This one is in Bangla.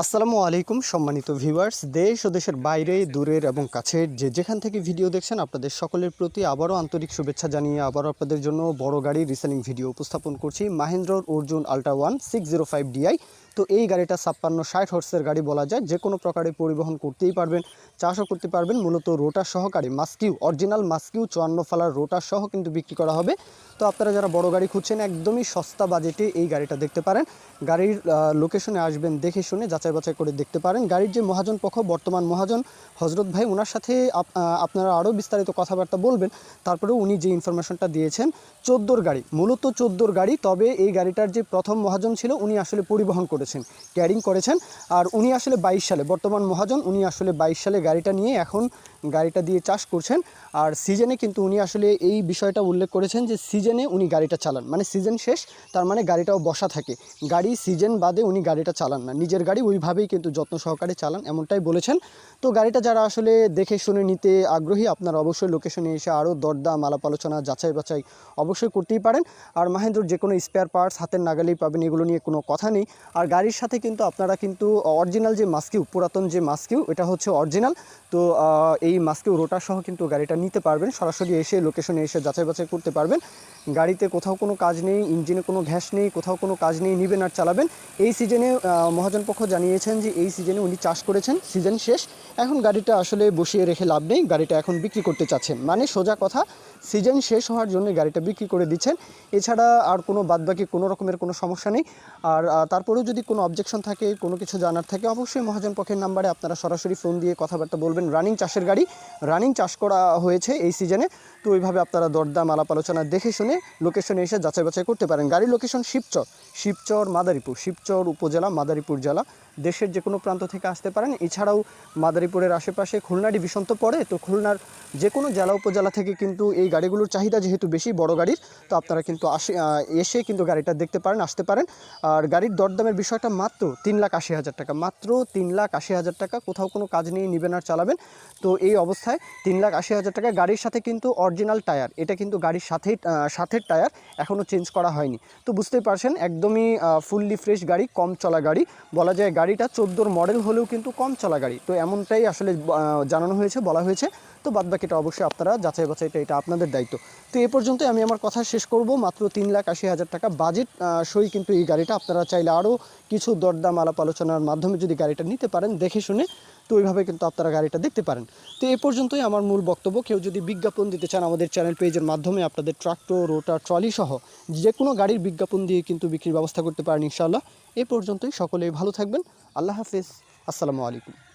আসসালামু আলাইকুম, সম্মানিত ভিউয়ার্স। দেশ ও দেশের বাইরে, দূরের এবং কাছের যে যেখান থেকে ভিডিও দেখছেন, আপনাদের সকলের প্রতি আবারও আন্তরিক শুভেচ্ছা জানিয়ে আবারও আপনাদের জন্য বড় গাড়ি রিসেলিং ভিডিও উপস্থাপন করছি, মাহেন্দ্রর Arjun Ultra one six zero five DI তো এই গাড়িটা ছাপ্পান্ন, ষাট হর্সের গাড়ি বলা যায়, যে কোনো প্রকারে পরিবহন করতেই পারবেন চাষও করতে পারবেন, মূলত রোটার সহকারে মাস্কিউ অরিজিনাল মাস্কিউ চুয়ান্ন ফালার রোটার সহ কিন্তু বিক্রি করা হবে। তো আপনারা যারা বড় গাড়ি খুঁজছেন, একদমই সস্তা বাজেটে এই গাড়িটা দেখতে পারেন। গাড়ির লোকেশনে আসবেন, দেখে শুনে যাচাই বাছাই করে দেখতে পারেন। গাড়ির যে মহাজন পক্ষ, বর্তমান মহাজন হজরত ভাই ওনার সাথে আপনারা আরও বিস্তারিত কথাবার্তা বলবেন। তারপরে উনি যে ইনফরমেশনটা দিয়েছেন, চোদ্দোর গাড়ি, মূলত চোদ্দোর গাড়ি, তবে এই গাড়িটার যে প্রথম মহাজন ছিল, উনি আসলে পরিবহন করেছেন, ক্যারিং করেছেন। আর উনি আসলে বাইশ সালে, বর্তমান মহাজন, উনি আসলে বাইশ সালে গাড়িটা নিয়ে এখন গাড়িটা দিয়ে চাষ করছেন। আর সিজনে কিন্তু উনি আসলে এই বিষয়টা উল্লেখ করেছেন যে সিজনে উনি গাড়িটা চালান। মানে সিজন শেষ, তার মানে গাড়িটাও বসা থাকে। গাড়ি সিজন বাদে উনি গাড়িটা চালান না। নিজের গাড়ি ওইভাবেই কিন্তু যত্ন সহকারে চালান, এমনটাই বলেছেন। তো গাড়িটা যারা আসলে দেখে শুনে নিতে আগ্রহী, আপনারা অবশ্যই লোকেশনে এসে আরও দরদাম, আলাপ আলোচনা, যাচাই বাছাই অবশ্যই করতেই পারেন। আর মাহেন্দ্রর যে কোনো স্পেয়ার পার্টস হাতের নাগালেই পাবেন, এগুলো নিয়ে কোনো কথা নেই। আর গাড়ির সাথে কিন্তু আপনারা কিন্তু অরিজিনাল যে মাস্কিউ পুরাতন যে মাস্কিউ এটা হচ্ছে অরিজিনাল তো এই মাস্কিউ রোটার সহ কিন্তু গাড়িটা নিতে পারবেন, সরাসরি এসে লোকেশনে এসে যাচাই বাছাই করতে পারবেন। গাড়িতে কোথাও কোনো কাজ নেই ইঞ্জিনে কোনো ঘ্যাস নেই, কোথাও কোনো কাজ নেই, নিবেন আর চালাবেন। এই সিজনে মহাজন পক্ষ জানিয়েছেন যে এই সিজনে উনি চাষ করেছেন, সিজন শেষ। এখন গাড়িটা আসলে বসিয়ে রেখে লাভ নেই, গাড়িটা এখন বিক্রি করতে চাচ্ছেন। মানে সোজা কথা, সিজন শেষ হওয়ার জন্য গাড়িটা বিক্রি করে দিচ্ছেন। এছাড়া আর কোনো বাদবাকি কোনো রকমের কোনো সমস্যা নেই। আর তারপরেও যদি কোনো অবজেকশন থাকে, কোনো কিছু জানার থাকে, অবশ্যই মহাজন পক্ষের নাম্বারে আপনারা সরাসরি ফোন দিয়ে কথাবার্তা বলবেন। রানিং চাষের গাড়ি রানিং চাষ করা হয়েছে এই সিজনে। তো ওইভাবে আপনারা দরদাম, আলাপ আলোচনা দেখে শুনে লোকেশনে এসে যাচাই বাছাই করতে পারেন। গাড়ির লোকেশন শিবচর শিবচর, মাদারীপুর, শিবচর উপজেলা, মাদারীপুর জেলা। দেশের যে কোনো প্রান্ত থেকে আসতে পারেন। এছাড়াও মাদারীপুরের আশেপাশে খুলনা ডিভিশন তো পড়ে, তো খুলনার যে কোনো জেলা উপজেলা থেকে কিন্তু এই গাড়িগুলোর চাহিদা যেহেতু বেশি বড় গাড়ির, তো আপনারা কিন্তু আসে এসে কিন্তু গাড়িটা দেখতে পারেন, আসতে পারেন। আর গাড়ির দরদামের বিষয়টা মাত্র তিন লাখ আশি হাজার টাকা। মাত্র তিন লাখ আশি হাজার টাকা। কোথাও কোনো কাজ নিয়ে নেবেন আর চালাবেন। তো এই অবস্থায় তিন লাখ আশি হাজার টাকা গাড়ির সাথে কিন্তু অরিজিনাল টায়ার এটা কিন্তু গাড়ির সাথেই সাথের টায়ার এখনও চেঞ্জ করা হয়নি। তো বুঝতেই পারছেন, একদমই ফুললি ফ্রেশ গাড়ি, কম চলা গাড়ি। বলা যায় গাড়িটা চোদ্দোর মডেল হলেও কিন্তু কম চলা গাড়ি। তো এমনটাই আসলে জানানো হয়েছে, বলা হয়েছে। তো বাদবাকিটা অবশ্যই আপনারা যাচাই বাছাইটা এটা আপনাদের দায়িত্ব। তো এ পর্যন্তই আমি আমার কথা শেষ করব। মাত্র তিন লাখ আশি হাজার টাকা বাজেট সই কিন্তু এই গাড়িটা। আপনারা চাইলে আরও কিছু দরদাম আলাপ আলোচনার মাধ্যমে যদি গাড়িটা নিতে পারেন, দেখে শুনে তো ওইভাবে কিন্তু আপনারা গাড়িটা দেখতে পারেন। তো এ পর্যন্তই আমার মূল বক্তব্য। কেউ যদি বিজ্ঞাপন দিতে চান আমাদের চ্যানেল পেজের মাধ্যমে, আপনাদের ট্রাক্টর, রোটার, ট্রলি সহ যে কোনো গাড়ির বিজ্ঞাপন দিয়ে কিন্তু বিক্রির ব্যবস্থা করতে পারেন ইনশাআল্লাহ। এ পর্যন্তই। সকলেই ভালো থাকবেন। আল্লাহ হাফিজ। আসসালামু আলাইকুম।